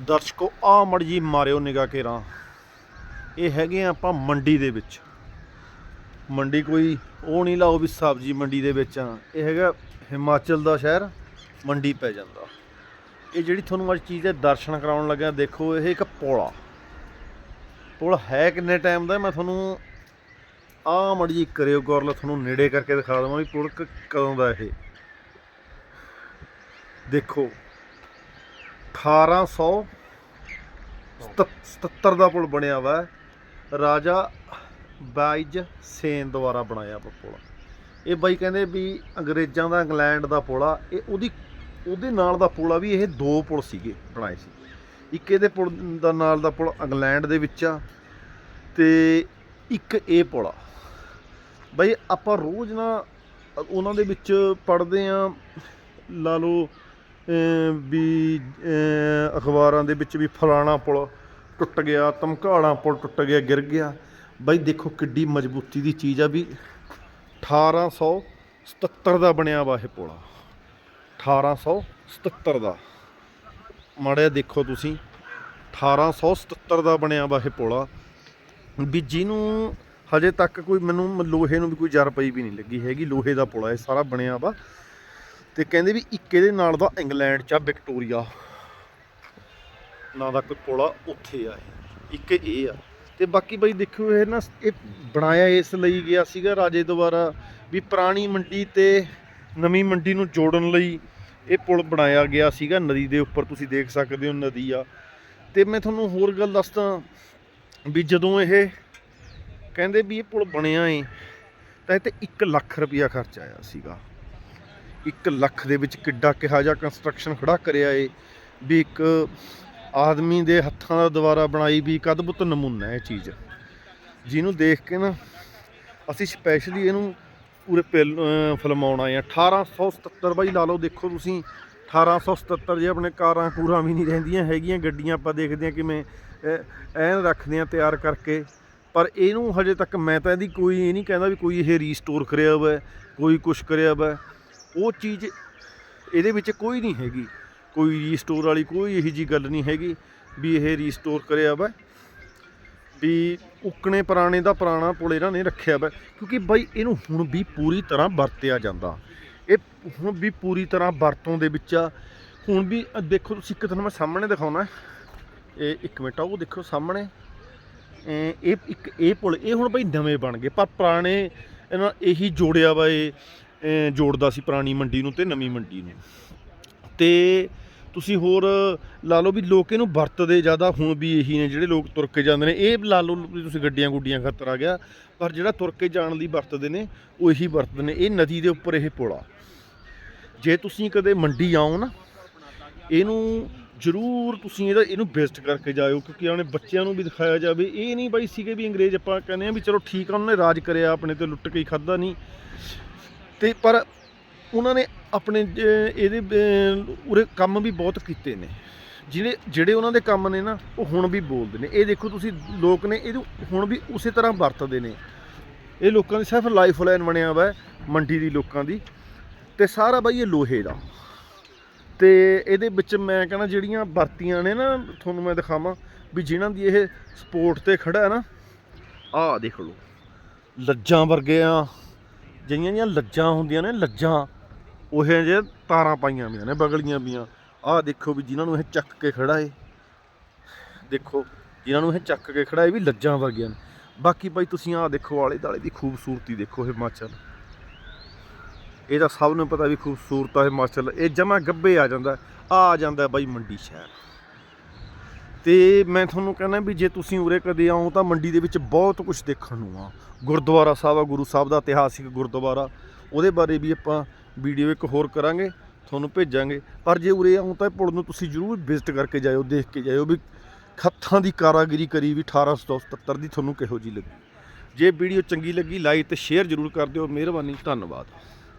ਦਰਸ਼ਕੋ ਆ ਮੜ ਜੀ ਮਾਰਿਓ ਨਿਗਾਹ ਕੇਰਾਂ ਇਹ ਹੈਗੇ ਆ ਆਪਾਂ ਮੰਡੀ ਦੇ ਵਿੱਚ। ਮੰਡੀ ਕੋਈ ਉਹ ਨਹੀਂ ਲਾਓ ਵੀ ਸਬਜ਼ੀ ਮੰਡੀ ਦੇ ਵਿੱਚ ਆ। ਇਹ ਹੈਗਾ ਹਿਮਾਚਲ ਦਾ ਸ਼ਹਿਰ, ਮੰਡੀ ਪੈ ਜਾਂਦਾ। ਇਹ ਜਿਹੜੀ ਤੁਹਾਨੂੰ ਅੱਜ ਚੀਜ਼ ਦੇ ਦਰਸ਼ਨ ਕਰਾਉਣ ਲੱਗਿਆ, ਦੇਖੋ, ਇਹ ਇੱਕ ਪੁਲ ਆ। ਪੁਲ ਹੈ ਕਿੰਨੇ ਟਾਈਮ ਦਾ? ਮੈਂ ਤੁਹਾਨੂੰ ਆ ਮੜ ਜੀ ਕਰਿਓ ਗੌਰ ਤੁਹਾਨੂੰ ਨੇੜੇ ਕਰਕੇ ਦਿਖਾ ਦਵਾਂ ਵੀ ਪੁਲ ਕ- ਕਦੋਂ ਦਾ ਇਹ। ਦੇਖੋ 1877 ਦਾ ਪੁਲ ਬਣਿਆ ਵਾ। ਰਾਜਾ ਬਾਈਜ ਸੇਨ ਦੁਆਰਾ ਬਣਾਇਆ ਵਾ ਪੁਲ। ਇਹ ਬਾਈ ਕਹਿੰਦੇ ਵੀ ਅੰਗਰੇਜ਼ਾਂ ਦਾ, ਇੰਗਲੈਂਡ ਦਾ ਪੁਲ ਆ। ਇਹ ਉਹਦੀ, ਉਹਦੇ ਨਾਲ ਦਾ ਪੁਲ ਆ ਵੀ ਇਹ ਦੋ ਪੁਲ ਸੀਗੇ, ਬਣਾਏ ਸੀ। ਇੱਕ ਇਹਦੇ ਪੁਲ ਦਾ ਨਾਲ ਦਾ ਪੁਲ ਇੰਗਲੈਂਡ ਦੇ ਵਿੱਚ ਆ ਤੇ ਇੱਕ ਇਹ ਪੁਲ ਆ। ਬਾਈ ਆਪਾਂ ਰੋਜ਼ ਨਾ, ਉਹਨਾਂ ਦੇ ਵਿੱਚ ਪੜ੍ਹਦੇ ਆ, ਲਾ ਲਓ ਵੀ ਅਖਬਾਰਾਂ ਦੇ ਵਿੱਚ ਵੀ ਫਲਾਣਾ ਪੁਲ ਟੁੱਟ ਗਿਆ ਧਮਕਾਲਾ ਪੁਲ ਟੁੱਟ ਗਿਆ, ਗਿਰ ਗਿਆ। ਬਾਈ ਦੇਖੋ ਕਿੱਡੀ ਮਜ਼ਬੂਤੀ ਦੀ ਚੀਜ਼ ਆ ਵੀ 1877 ਦਾ ਬਣਿਆ ਵਾ ਇਹ ਪੁਲ। 1877 ਦਾ। ਮਾੜਿਆ ਦੇਖੋ ਤੁਸੀਂ 1877 ਦਾ ਬਣਿਆ ਵਾ ਇਹ ਪੁਲ। ਵੀ ਜਿਹਨੂੰ ਹਜੇ ਤੱਕ ਕੋਈ, ਮੈਨੂੰ ਲੋਹੇ ਨੂੰ ਵੀ ਕੋਈ ਜਰ ਪਈ ਵੀ ਨਹੀਂ ਲੱਗੀ ਹੈਗੀ। ਲੋਹੇ ਦਾ ਪੁਲ ਆ, ਇਹ ਸਾਰਾ ਬਣਿਆ ਵਾ। ਤੇ ਕਹਿੰਦੇ ਵੀ ਇੱਕ ਇਹਦੇ ਨਾਲ ਦਾ ਇੰਗਲੈਂਡ ਚ ਆ, ਵਿਕਟੋਰੀਆ। ਨਾਂ ਦਾ ਕੋਈ ਪੁਲ ਆ, ਉੱਥੇ ਆ ਇੱਕ ਇਹ ਆ। ਤੇ ਬਾਕੀ ਬਈ ਦੇਖਿਓ ਇਹ ਨਾ, ਇਹ ਬਣਾਇਆ ਇਸ ਲਈ ਗਿਆ ਸੀਗਾ ਰਾਜੇ ਦੁਆਰਾ ਵੀ ਪੁਰਾਣੀ ਮੰਡੀ ਤੇ ਨਵੀਂ ਮੰਡੀ ਨੂੰ ਜੋੜਨ ਲਈ ਇਹ ਪੁਲ ਬਣਾਇਆ ਗਿਆ ਸੀਗਾ। ਨਦੀ ਦੇ ਉੱਪਰ ਤੁਸੀਂ ਦੇਖ ਸਕਦੇ ਹੋ ਨਦੀ ਆ। ਤੇ ਮੈਂ ਤੁਹਾਨੂੰ ਹੋਰ ਗੱਲ ਦੱਸਦਾ ਵੀ ਜਦੋਂ ਇਹ ਕਹਿੰਦੇ ਵੀ ਇਹ ਪੁਲ ਬਣਿਆ ਏ, ਤਾਂ ਇਹ ਤੇ 1 ਲੱਖ ਰੁਪਇਆ ਖਰਚ ਆਇਆ ਸੀਗਾ। 1 ਲੱਖ ਦੇ ਵਿੱਚ ਕਿੱਡਾ ਕਿਹਾ ਜਾ ਕੰਸਟਰਕਸ਼ਨ ਖੜਾ ਕਰਿਆ ਏ, ਵੀ ਇੱਕ ਆਦਮੀ ਦੇ ਹੱਥਾਂ ਦਾ ਦੁਆਰਾ ਬਣਾਈ ਵੀ ਇੱਕ ਅਦਭੁਤ ਨਮੂਨਾ ਹੈ ਇਹ ਚੀਜ਼। ਜਿਹਨੂੰ ਦੇਖ ਕੇ ਨਾ, ਅਸੀਂ ਸਪੈਸ਼ਲੀ ਇਹਨੂੰ ਪੂਰੇ ਪਿਲ- ਅਹ ਫਿਲਮਾਉਣ ਆਏ ਆ 1877 ਬਾਈ ਲਾ ਲਓ, ਦੇਖੋ ਤੁਸੀਂ 1877 ਜੇ ਆਪਣੇ ਕਾਰਾਂ ਕੂਰਾਂ ਵੀ ਨਹੀਂ ਰਹਿੰਦੀਆਂ, ਹੈਗੀਆਂ ਗੱਡੀਆਂ ਆਪਾਂ ਦੇਖਦੇ ਆ ਕਿਵੇਂ ਐਨ ਰੱਖਦੇ ਆ ਤਿਆਰ ਕਰਕੇ। ਪਰ ਇਹਨੂੰ ਹਜੇ ਤੱਕ ਮੈਂ ਤਾਂ ਇਹਦੀ ਕੋਈ ਇਹ ਨਹੀਂ ਕਹਿੰਦਾ ਵੀ ਕੋਈ ਇਹ ਰੀਸਟੋਰ ਕਰਿਆ ਹੋਇਆ, ਕੋਈ ਕੁਛ ਕਰਿਆ ਹੋਇਆ। ਉਹ ਚੀਜ਼ ਇਹਦੇ ਵਿੱਚ ਕੋਈ ਨਹੀਂ ਹੈਗੀ। ਕੋਈ ਰੀਸਟੋਰ ਵਾਲੀ ਕੋਈ ਇਹੀ ਜੀ ਗੱਲ ਨਹੀਂ ਹੈਗੀ ਵੀ ਇਹ ਰੀਸਟੋਰ ਕਰਿਆ ਵਾ, ਵੀ ਉਕਣੇ ਪੁਰਾਣੇ ਦਾ ਪੁਰਾਣਾ ਪੁਲ ਇਹਨਾਂ ਨੇ ਰੱਖਿਆ ਵਾ, ਕਿਉਂਕਿ ਬਾਈ ਇਹਨੂੰ ਹੁਣ ਵੀ ਪੂਰੀ ਤਰ੍ਹਾਂ ਵਰਤਿਆ ਜਾਂਦਾ। ਇਹ ਹੁਣ ਵੀ ਪੂਰੀ ਤਰ੍ਹਾਂ ਵਰਤੋਂ ਦੇ ਵਿੱਚ ਆ। ਹੁਣ ਵੀ ਦੇਖੋ ਤੁਸੀਂ ਇੱਕ ਤੁਹਾਨੂੰ ਮੈਂ ਸਾਹਮਣੇ ਦਿਖਾਉਣਾ। ਇਹ ਇੱਕ ਮਿੰਟ ਆ, ਉਹ ਦੇਖੋ ਸਾਹਮਣੇ। ਇਹ ਇੱਕ, ਇਹ ਪੁਲ, ਇਹ ਹੁਣ ਬਈ ਨਵੇਂ ਬਣ ਗਏ, ਪਰ ਪੁਰਾਣੇ ਇਹਨਾਂ ਇਹੀ ਜੋੜਿਆ ਵਾ ਇਹ। ਜੋੜਦਾ ਸੀ ਪੁਰਾਣੀ ਮੰਡੀ ਨੂੰ ਤੇ ਨਵੀਂ ਮੰਡੀ ਨੂੰ। ਤੇ ਤੁਸੀਂ ਹੋਰ ਲਾ ਲਓ ਵੀ ਲੋਕ ਇਹਨੂੰ ਵਰਤਦੇ ਜ਼ਿਆਦਾ, ਹੁਣ ਵੀ ਇਹੀ ਨੇ ਜਿਹੜੇ ਲੋਕ ਤੁਰ ਕੇ ਜਾਂਦੇ ਨੇ। ਇਹ ਲਾ ਲਓ ਵੀ ਤੁਸੀਂ ਗੱਡੀਆਂ ਗੁੱਡੀਆਂ ਖਾਤਰ ਆ ਗਿਆ, ਪਰ ਜਿਹੜਾ ਤੁਰ ਕੇ ਜਾਣ ਲਈ ਵਰਤਦੇ ਨੇ, ਉਹ ਇਹੀ ਵਰਤਦੇ ਨੇ। ਇਹ ਨਦੀ ਦੇ ਉੱਪਰ ਇਹ ਪੁਲ ਆ। ਜੇ ਤੁਸੀਂ ਕਦੇ ਮੰਡੀ ਆਓ ਨਾ, ਇਹਨੂੰ ਜ਼ਰੂਰ ਤੁਸੀਂ ਇਹਦਾ, ਇਹਨੂੰ ਵਿਜ਼ਿਟ ਕਰਕੇ ਜਾਇਓ, ਕਿਉਂਕਿ ਆਪਣੇ ਬੱਚਿਆਂ ਨੂੰ ਵੀ ਦਿਖਾਇਆ ਜਾਵੇ। ਇਹ ਨਹੀਂ ਬਾਈ ਸੀਗੇ ਵੀ ਅੰਗਰੇਜ਼ ਆਪਾਂ ਕਹਿੰਦੇ ਆ ਵੀ ਚਲੋ ਠੀਕ ਆ, ਉਹਨਾਂ ਨੇ ਰਾਜ ਕਰਿਆ, ਆਪਣੇ ਤੇ ਲੁੱਟ ਕੇ ਹੀ ਖਾਦਾ ਨਹੀਂ। ਤੇ ਪਰ ਉਹਨਾਂ ਨੇ ਆਪਣੇ ਇਹਦੇ ਉਰੇ ਕੰਮ ਵੀ ਬਹੁਤ ਕੀਤੇ ਨੇ। ਜਿਹੜੇ ਜਿਹੜੇ ਉਹਨਾਂ ਦੇ ਕੰਮ ਨੇ ਨਾ, ਉਹ ਹੁਣ ਵੀ ਬੋਲਦੇ ਨੇ। ਇਹ ਦੇਖੋ ਤੁਸੀਂ ਲੋਕ ਨੇ, ਇਹਨੂੰ ਹੁਣ ਵੀ ਉਸੇ ਤਰ੍ਹਾਂ ਵਰਤਦੇ ਨੇ। ਇਹ ਲੋਕਾਂ ਦੀ ਸਿਰਫ ਲਾਈਫ ਲਾਈਨ ਬਣਿਆ ਵਾ ਮੰਡੀ ਦੀ ਲੋਕਾਂ ਦੀ। ਤੇ ਸਾਰਾ ਬਾਈ ਇਹ ਲੋਹੇ ਦਾ। ਤੇ ਇਹਦੇ ਵਿੱਚ ਮੈਂ ਕਹਿੰਦਾ ਜਿਹੜੀਆਂ ਵਰਤੀਆਂ ਨੇ ਨਾ, ਤੁਹਾਨੂੰ ਮੈਂ ਦਿਖਾਵਾਂ, ਵੀ ਜਿਨ੍ਹਾਂ ਦੀ ਇਹ ਸਪੋਰਟ ਤੇ ਖੜਾ ਹੈ ਨਾ, ਆਹ ਦੇਖ ਲਓ। ਲੱਜਾਂ ਵਰਗੇ ਆ ਜਿਹੀਆਂ ਜਿਹੜੀਆਂ ਲੱਜਾਂ ਹੁੰਦੀਆਂ ਨੇ, ਲੱਜਾਂ, ਉਹ ਜੇ ਤਾਰਾਂ ਪਾਈਆਂ ਵੀਆਂ ਨੇ, ਬਗਲੀਆਂ ਵੀਆਂ ਆਹ ਦੇਖੋ ਵੀ ਜਿਨ੍ਹਾਂ ਨੂੰ ਇਹ ਚੱਕ ਕੇ ਖੜਾ ਏ ਦੇਖੋ, ਜਿਨ੍ਹਾਂ ਨੂੰ ਇਹ ਚੱਕ ਕੇ ਖੜਾ ਏ ਵੀ ਲੱਜਾਂ ਵਰਗੀਆਂ ਨੇ। ਬਾਕੀ ਭਾਈ ਤੁਸੀਂ ਆਹ ਦੇਖੋ ਆਲੇ ਦਾਲੇ ਦੀ ਖੂਬਸੂਰਤੀ ਦੇਖੋ ਹਿਮਾਚਲ। ਇਹ ਤਾਂ ਸਭ ਨੂੰ ਪਤਾ ਵੀ ਖੂਬਸੂਰਤ ਆ ਹਿਮਾਚਲ। ਇਹ ਜਮਾ ਗੱਬੇ ਆ ਜਾਂਦਾ। ਆ ਜਾਂਦਾ ਬਾਈ ਮੰਡੀ ਸ਼ਹਿਰ। ਤੇ ਮੈਂ ਤੁਹਾਨੂੰ ਕਹਿੰਦਾ ਵੀ ਜੇ ਤੁਸੀਂ ਉਰੇ ਕਦੇ ਆਓ ਤਾਂ ਮੰਡੀ ਦੇ ਵਿੱਚ ਬਹੁਤ ਕੁਝ ਦੇਖਣ ਨੂੰ ਆ। ਗੁਰਦੁਆਰਾ ਸਾਹਿਬ ਆ, ਗੁਰੂ ਸਾਹਿਬ ਦਾ ਇਤਿਹਾਸਿਕ ਗੁਰਦੁਆਰਾ। ਉਹਦੇ ਬਾਰੇ ਵੀ ਆਪਾਂ ਵੀਡੀਓ ਇੱਕ ਹੋਰ ਕਰਾਂਗੇ, ਤੁਹਾਨੂੰ ਭੇਜਾਂਗੇ। ਪਰ ਜੇ ਉਰੇ ਆਉਂ ਤਾਂ ਪੁਲ ਨੂੰ ਤੁਸੀਂ ਜ਼ਰੂਰ ਵਿਜ਼ਿਟ ਕਰਕੇ ਜਾਇਓ, ਦੇਖ ਕੇ ਜਾਇਓ ਵੀ ਖੱਥਾਂ ਦੀ ਕਾਰਾਗਰੀ ਕਰੀ ਵੀ 1877 ਦੀ ਤੁਹਾਨੂੰ ਕਿਹੋ ਜੀ ਲੱਗੀ। ਜੇ ਵੀਡੀਓ ਚੰਗੀ ਲੱਗੀ ਲਾਈਕ ਤੇ ਸ਼ੇਅਰ ਜ਼ਰੂਰ ਕਰ ਦਿਓ। ਮਿਹਰਬਾਨੀ, ਧੰਨਵਾਦ।